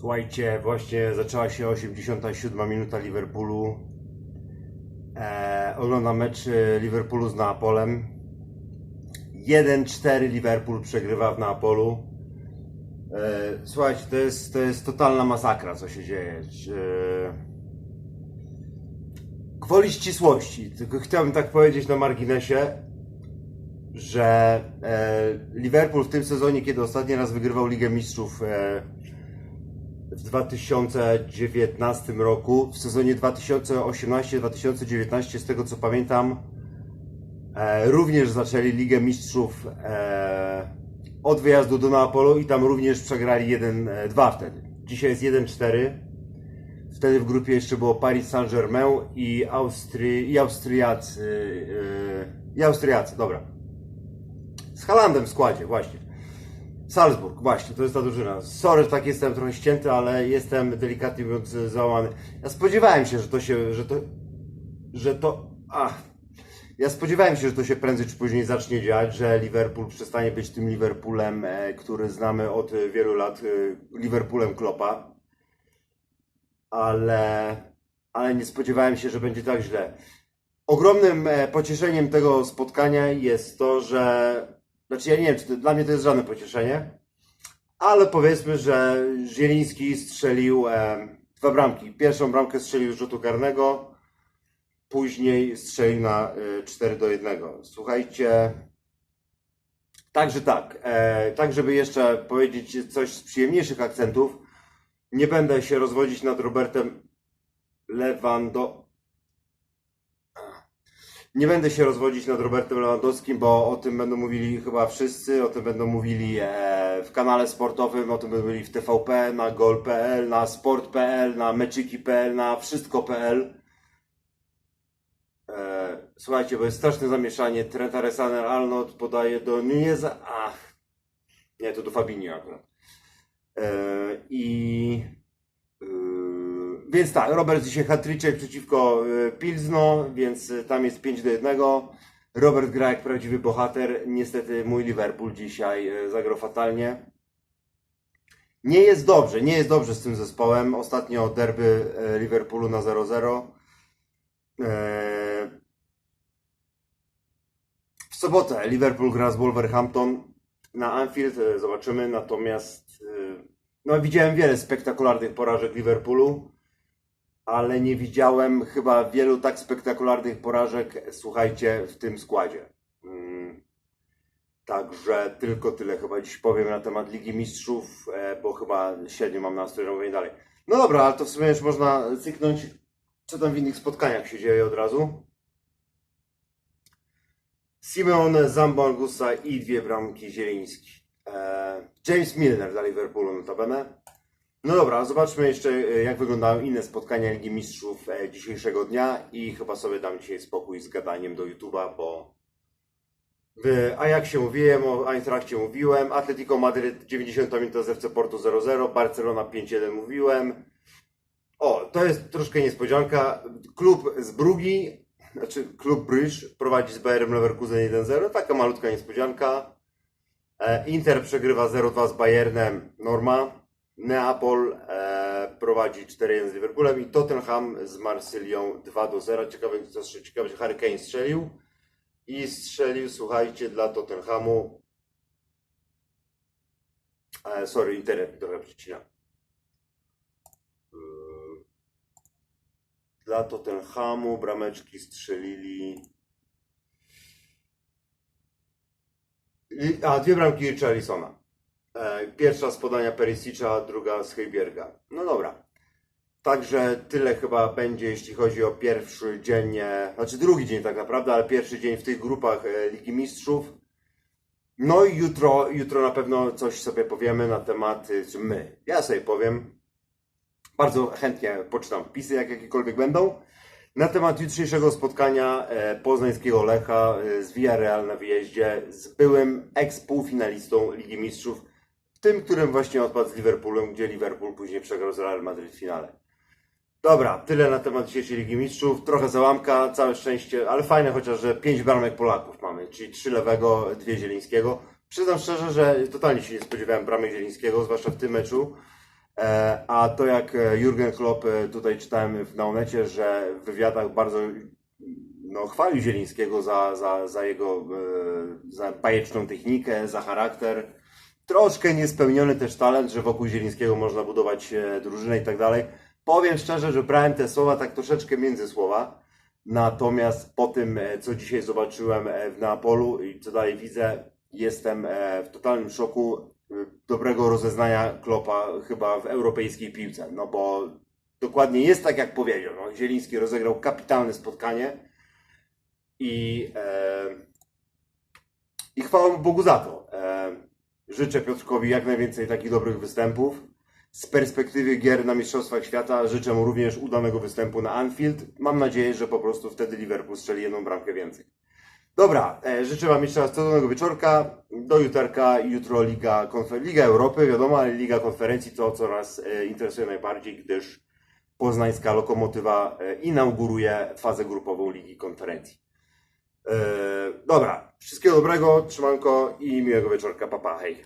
Słuchajcie, właśnie zaczęła się 87 minuta Liverpoolu. E, oglądam mecz e, Liverpoolu z Neapolem. 1-4 Liverpool przegrywa w Neapolu. E, słuchajcie, to jest, to jest totalna masakra, co się dzieje. E, Gwoli ścisłości, tylko chciałbym tak powiedzieć na marginesie, że e, Liverpool w tym sezonie, kiedy ostatni raz wygrywał Ligę Mistrzów e, w 2019 roku, w sezonie 2018-2019, z tego co pamiętam, e, również zaczęli Ligę Mistrzów e, od wyjazdu do Neapolu i tam również przegrali 1-2 wtedy. Dzisiaj jest 1-4. Wtedy w grupie jeszcze było Paris Saint-Germain i, Austrii, i Austriacy. Yy, I Austriacy, dobra. Z Halandem w składzie, właśnie. Salzburg, właśnie, to jest ta drużyna. Sorry, tak jestem trochę ścięty, ale jestem delikatnie mówiąc załamany. Ja spodziewałem się, że to się, że to, że to, ach. Ja spodziewałem się, że to się prędzej czy później zacznie dziać, że Liverpool przestanie być tym Liverpoolem, e, który znamy od wielu lat, e, Liverpoolem Kloppa. Ale, ale nie spodziewałem się, że będzie tak źle. Ogromnym e, pocieszeniem tego spotkania jest to, że. Znaczy, ja nie wiem, czy to, dla mnie to jest żadne pocieszenie, ale powiedzmy, że Zieliński strzelił e, dwa bramki. Pierwszą bramkę strzelił z rzutu karnego, później strzelił na e, 4 do 1. Słuchajcie. Także tak, e, tak żeby jeszcze powiedzieć coś z przyjemniejszych akcentów, nie będę się rozwodzić nad Robertem Lewando. Nie będę się rozwodzić nad Robertem Lewandowskim, bo o tym będą mówili chyba wszyscy, o tym będą mówili e, w kanale sportowym, o tym będą mówili w TVP, na gol.pl, na sport.pl, na meczyki.pl, na wszystko.pl. E, słuchajcie, bo jest straszne zamieszanie. Trent Alexander-Arnold podaje do Nuneza. Ach, nie, to do Fabinho akurat. E, I więc tak, Robert dzisiaj hat-trick przeciwko e, Pilzno, więc e, tam jest 5 do 1. Robert gra jak prawdziwy bohater. Niestety mój Liverpool dzisiaj e, zagrał fatalnie. Nie jest dobrze, nie jest dobrze z tym zespołem. Ostatnio derby Liverpoolu na 0-0. E, W sobotę Liverpool gra z Wolverhampton na Anfield, zobaczymy. Natomiast no, widziałem wiele spektakularnych porażek Liverpoolu, ale nie widziałem chyba wielu tak spektakularnych porażek, słuchajcie, w tym składzie. Mm, Także tylko tyle chyba dziś powiem na temat Ligi Mistrzów, e, bo chyba średnio mam nastrój na mówienie dalej. No dobra, ale to w sumie już można cyknąć, co tam w innych spotkaniach się dzieje od razu. Simeone, Zambo Angusa i dwie bramki Zieliński. E, James Milner dla Liverpoolu notabene. No dobra, zobaczmy jeszcze e, jak wyglądają inne spotkania Ligi Mistrzów e, dzisiejszego dnia i chyba sobie dam dzisiaj spokój z gadaniem do YouTube'a, bo w Ajaxie mówiłem, o Eintrachcie mówiłem, Atletico Madryt 90 minuta z FC Porto 0-0, Barcelona 5-1 mówiłem. O, to jest troszkę niespodzianka. Klub z Brugi, znaczy klub Bruges prowadzi z Bayerem Leverkusen 1-0, taka malutka niespodzianka. E, Inter przegrywa 0-2 z Bayernem, norma. Neapol e, prowadzi 4-1 z Liverpoolem i Tottenham z Marsylią 2-0. Ciekawe, co ciekawe, że Harry Kane strzelił. I strzelił, słuchajcie, dla Tottenhamu. E, sorry, internet trochę przycina. Yy, Dla Tottenhamu brameczki strzelili. A, dwie bramki Richarlisona. E, Pierwsza z podania Perisicza, druga z Heiberga. No dobra. Także tyle chyba będzie, jeśli chodzi o pierwszy dzień, e, znaczy drugi dzień tak naprawdę, ale pierwszy dzień w tych grupach e, Ligi Mistrzów. No i jutro, jutro na pewno coś sobie powiemy na temat, czy my, ja sobie powiem, bardzo chętnie poczytam wpisy, jak jakiekolwiek będą, na temat jutrzejszego spotkania poznańskiego Lecha z Villarreal na wyjeździe z byłym ex-półfinalistą Ligi Mistrzów, tym, którym właśnie odpadł z Liverpoolem, gdzie Liverpool później przegrał z Real Madrid w finale. Dobra, tyle na temat dzisiejszej Ligi Mistrzów. Trochę załamka, całe szczęście, ale fajne chociaż, że pięć bramek Polaków mamy, czyli trzy lewego, dwie Zielińskiego. Przyznam szczerze, że totalnie się nie spodziewałem bramek Zielińskiego, zwłaszcza w tym meczu. E, A to jak e, Jurgen Klopp e, tutaj czytałem w Naonecie, że w wywiadach bardzo no, chwalił Zielińskiego za, za, za jego za bajeczną technikę, za charakter. Troszkę niespełniony też talent, że wokół Zielińskiego można budować e, drużynę i tak dalej. Powiem szczerze, że brałem te słowa tak troszeczkę między słowa. Natomiast po tym, e, co dzisiaj zobaczyłem e, w Neapolu i co dalej widzę, jestem w totalnym szoku dobrego rozeznania Klopa chyba w europejskiej piłce. No bo dokładnie jest tak, jak powiedział. No, Zieliński rozegrał kapitalne spotkanie i, e, i chwała Bogu za to. Życzę Piotrkowi jak najwięcej takich dobrych występów. Z perspektywy gier na Mistrzostwach Świata życzę mu również udanego występu na Anfield. Mam nadzieję, że po prostu wtedy Liverpool strzeli jedną bramkę więcej. Dobra, e, życzę Wam jeszcze raz cudownego wieczorka. Do jutarka. Jutro Liga, Konfer- Liga Europy, wiadomo, ale Liga Konferencji to, co nas e, interesuje najbardziej, gdyż poznańska lokomotywa e, inauguruje fazę grupową Ligi Konferencji. E, dobra, wszystkiego dobrego, trzymanko i miłego wieczorka. Papa, hej.